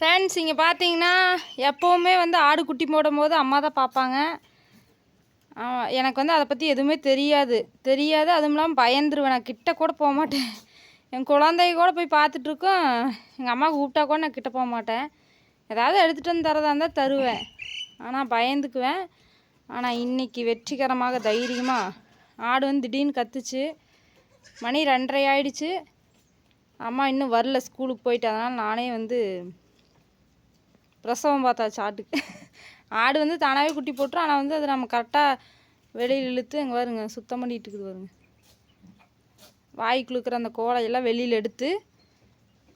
Friends இங்கே பார்த்தீங்கன்னா எப்போவுமே வந்து ஆடு குட்டி போடும் போது அம்மா தான் பார்ப்பாங்க எனக்கு வந்து அதை பற்றி எதுவுமே தெரியாது. தெரியாது அதுவும் இல்லாமல் பயந்துருவேன். நான் கிட்ட கூட போக மாட்டேன். என் குழந்தைய கூட போய் பார்த்துட்ருக்கோம் எங்கள் அம்மா கூப்பிட்டா கூட நான் கிட்ட போக மாட்டேன். ஏதாவது எடுத்துகிட்டு வந்து தரதா இருந்தால் தருவேன். ஆனால் பயந்துக்குவேன். ஆனால் இன்னைக்கு வெற்றிகரமாக தைரியமாக ஆடு வந்து திடீர்னு கத்துச்சு. மணி ரெண்டரை ஆயிடுச்சு. அம்மா இன்னும் வரல ஸ்கூலுக்கு போயிட்டு. அதனால் நானே வந்து பிரசவம் பார்த்தாச்சு ஆட்டுக்கு. ஆடு வந்து தானாகவே குட்டி போட்டுரும். ஆனால் வந்து அது நம்ம கரெக்டாக வெளியில் இழுத்து அங்கே வருங்க சுத்தம் பண்ணிட்டு இருக்குது வருங்க வாய்க்குள்ள இருக்கிற அந்த கோலையெல்லாம் வெளியில் எடுத்து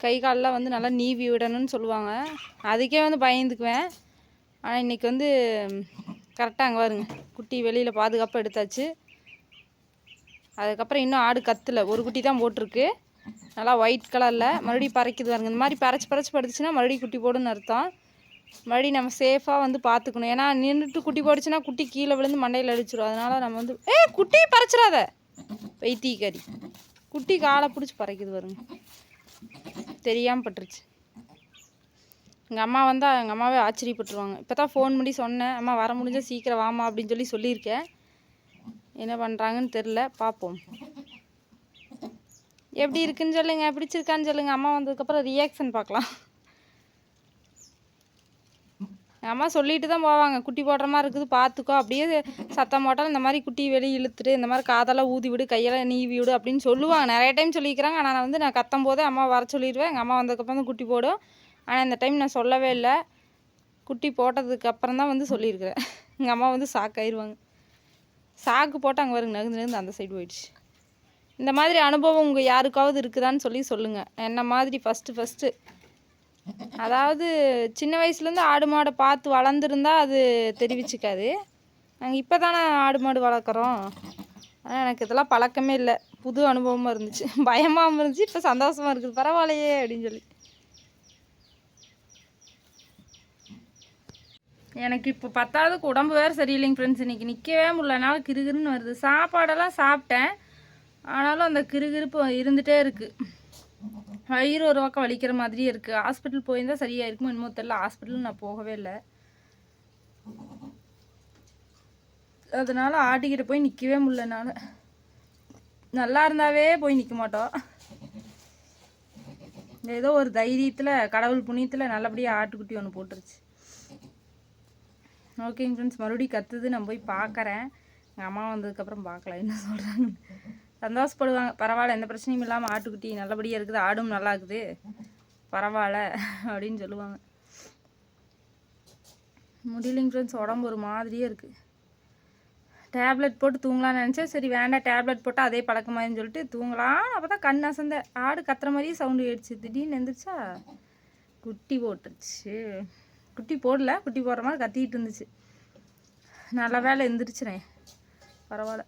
கை காலெலாம் வந்து நல்லா நீவி விடணும்னு சொல்லுவாங்க. அதுக்கே வந்து பயந்துக்குவேன். ஆனால் இன்றைக்கி வந்து கரெக்டாக அங்கே வருங்க குட்டி வெளியில் பாதுகாப்பாக எடுத்தாச்சு. அதுக்கப்புறம் இன்னும் ஆடு கத்தலை. ஒரு குட்டி தான் போட்டிருக்கு. நல்லா ஒயிட் கலரில் மறுபடியும் பறைக்குது பாருங்க. இந்த மாதிரி பறச்சு பறச்சு படுத்துச்சுன்னா மறுபடியும் குட்டி போடுன்னு அர்த்தம். மறுபடியும் நம்ம சேஃபாக வந்து பார்த்துக்கணும் ஏன்னா நின்றுட்டு குட்டி போடுச்சுன்னா குட்டி கீழே விழுந்து மண்டையில் அடிச்சிடும் அதனால நம்ம வந்து ஏ குட்டி பறச்சிடாத. வைத்தியக்காரி குட்டி காலை பிடிச்சி பறைக்குது வருங்க தெரியாமல் பட்டுருச்சு. எங்கள் அம்மா வந்தால் எங்கள் அம்மாவே ஆச்சரியப்பட்டுருவாங்க. இப்போ தான் ஃபோன் பண்ணி சொன்னேன். அம்மா வர முடிஞ்சால் சீக்கிரம் வாமா அப்படின்னு சொல்லி சொல்லியிருக்கேன். என்ன பண்ணுறாங்கன்னு தெரில பார்ப்போம் எப்படி இருக்குன்னு சொல்லுங்க. பிடிச்சிருக்கான்னு சொல்லுங்கள் அம்மா வந்ததுக்கப்புறம் ரியாக்ஷன் பார்க்கலாம். அம்மா சொல்லிட்டு தான் போவாங்க. குட்டி போடுற மாதிரி இருக்குது பார்த்துக்கோ அப்படியே சத்தம் போட்டாலும் இந்த மாதிரி குட்டி வெளியே இழுத்துட்டு இந்த மாதிரி காதெல்லாம் ஊதி விடு கையெல்லாம் நீவி விடு அப்படின்னு சொல்லுவாங்க. நிறைய டைம் சொல்லிக்கிறாங்க. ஆனால் நான் வந்து நான் கத்தும் போதே அம்மா வர சொல்லிடுவேன். எங்கள் அம்மா வந்ததுக்கப்புறம் தான் குட்டி போடும். ஆனால் இந்த டைம் நான் சொல்லவே இல்லை. குட்டி போட்டதுக்கு அப்புறம் தான் வந்து சொல்லியிருக்கிறேன். எங்கள் அம்மா வந்து சாக்காயிருவாங்க ஆயிடுவாங்க சாக்கு போட்டு அங்கே வருங்க நகுந்து நகுந்து அந்த சைடு போயிடுச்சு. இந்த மாதிரி அனுபவம் உங்கள் யாருக்காவது இருக்குதான்னு சொல்லி சொல்லுங்கள் என்ன மாதிரி ஃபஸ்ட்டு ஃபஸ்ட்டு அதாவது சின்ன வயசுலேருந்து ஆடு மாடை பார்த்து வளர்ந்துருந்தா அது தெரிவிச்சுக்காது. நாங்கள் இப்போ தானே ஆடு மாடு வளர்க்குறோம். ஆனால் எனக்கு இதெல்லாம் பழக்கமே இல்லை. புது அனுபவமாக இருந்துச்சு. பயமாகவும் இருந்துச்சு. இப்போ சந்தோஷமாக இருக்குது. பரவாயில்லையே அப்படின்னு சொல்லி. எனக்கு இப்போ பத்தாவதுக்கு உடம்பு வேறு சரியில்லைங்க ஃப்ரெண்ட்ஸ் இன்றைக்கி நிற்கவே முடியலனால கிறுகிறுன்னு வருது. சாப்பாடெல்லாம் சாப்பிட்டேன். ஆனாலும் அந்த கிறுகிறுப்பு இருந்துகிட்டே இருக்குது வயிறு ஒரு பக்கம் வலிக்கிற மாதிரியே இருக்குது ஹாஸ்பிட்டல் போயிருந்தால் சரியாக இருக்குமோ என்னமோ தெரில ஹாஸ்பிட்டல் நான் போகவே இல்லை. அதனால ஆட்டிக்கிட்ட போய் நிற்கவே முடியல என்னால். நல்லா இருந்தாவே போய் நிற்க மாட்டோம். ஏதோ ஒரு தைரியத்தில் கடவுள் புண்ணியத்தில் நல்லபடியாக ஆட்டுக்குட்டி ஒன்று போட்டுருச்சு. ஓகேங்க ஃப்ரெண்ட்ஸ் மறுபடியும் கற்றுது நான் போய் பார்க்குறேன் எங்கள் அம்மா வந்ததுக்கப்புறம் பார்க்கலாம் என்ன சொல்கிறாங்க சந்தோஷப்படுவாங்க. பரவாயில்ல எந்த பிரச்சனையும் இல்லாமல் ஆட்டுக்குட்டி நல்லபடியாக இருக்குது ஆடும் நல்லா இருக்குது. பரவாயில்ல அப்படின்னு சொல்லுவாங்க. முடியலைங்க ஃப்ரெண்ட்ஸ் உடம்பு ஒரு மாதிரியே இருக்குது டேப்லெட் போட்டு தூங்கலாம்னு நினச்சேன் சரி வேண்டாம் டேப்லெட் போட்டால் அதே பழக்கமாயின்னு சொல்லிட்டு தூங்கலாம் அப்போ தான் கண் அசந்த. ஆடு கத்துற மாதிரியே சவுண்டு ஆயிடுச்சு திடீர்னு எந்திரிச்சா குட்டி போட்டுருச்சு. குட்டி போடல குட்டி போடுற மாதிரி கத்திக்கிட்டு இருந்துச்சு. நல்ல வேலை எந்திரிச்சினேன் பரவாயில்ல.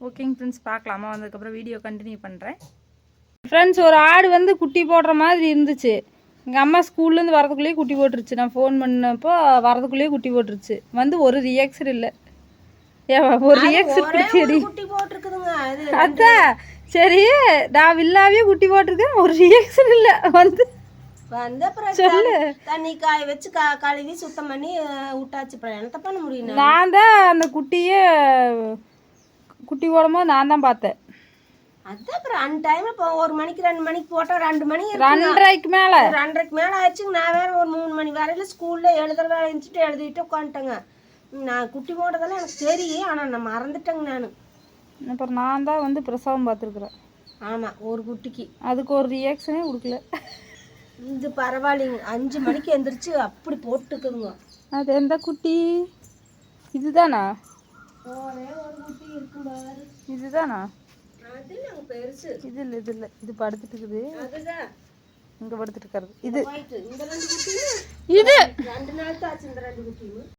ஓகேங்க ஃப்ரெண்ட்ஸ் பார்க்கலாம். அம்மா வந்ததுக்கப்புறம் வீடியோ கண்டினியூ பண்ணுறேன் ஃப்ரெண்ட்ஸ் ஒரு ஆடு வந்து குட்டி போடுற மாதிரி இருந்துச்சு. எங்கள் அம்மா ஸ்கூல்லேருந்து வரதுக்குள்ளேயே குட்டி போட்டுருச்சு. நான் ஃபோன் பண்ணப்போ வரதுக்குள்ளேயே குட்டி போட்டுருச்சு. வந்து ஒரு ரியாக்ஷன் இல்லை. ஒரு ரியாக்ஷன் அது அதான். சரி நான் வில்லாவே குட்டி போட்டிருக்கேன். ஒரு ரியாக்ஷன் இல்லை. வந்து வந்து அப்புறம். தண்ணி- காய வச்சு கா கழுவி சுத்தம் பண்ணி விட்டாச்சு. அப்புறம் என்னத்த பண்ண முடியும்? நான் தான் அந்த குட்டியை குட்டி போடும்போது நான் தான் பார்த்தேன். அதான் அப்புறம் அந்த டைம்ல இப்போ ஒரு மணிக்கு ரெண்டு மணிக்கு போட்டா ரெண்டு மணி. ரெண்டரைக்கு மேலே. ரெண்டரைக்கு மேல ஆயிடுச்சுங்க. நான் வேற ஒரு மூணு மணி வரையில ஸ்கூல்ல எழுதுற வேலை இருந்துட்டு எழுதிட்டு உட்காந்துட்டேங்க நான் குட்டி போட்டதெல்லாம் எனக்கு தெரியும் ஆனா நான் மறந்துட்டேங்க நான். அப்புறம் நான் தான் வந்து பிரசவம் பார்த்துருக்குறேன். ஆமா ஒரு குட்டிக்கு. அதுக்கு ஒரு ரியாக்ஷனே கொடுக்கல இது பரவாயில்லைங்க. அஞ்சு மணிக்கு எந்திரிச்சு அப்படி போட்டுக்குதுங்க அது எந்த குட்டி? இதுதானா? ஒரே ஒரு குட்டி இருக்கும் பாரு. இதுதானா? அது நாங்க பெருசு. இது இல்லை இது இல்லை இது படுத்துட்டு இருக்குது அதுதான் இங்கே படுத்துட்டு இருக்கிறது இது போயிட்டு இந்த ரெண்டு குட்டியும். இது! ரெண்டு நாள் தான் ஆச்சு இந்த ரெண்டு குட்டியும்.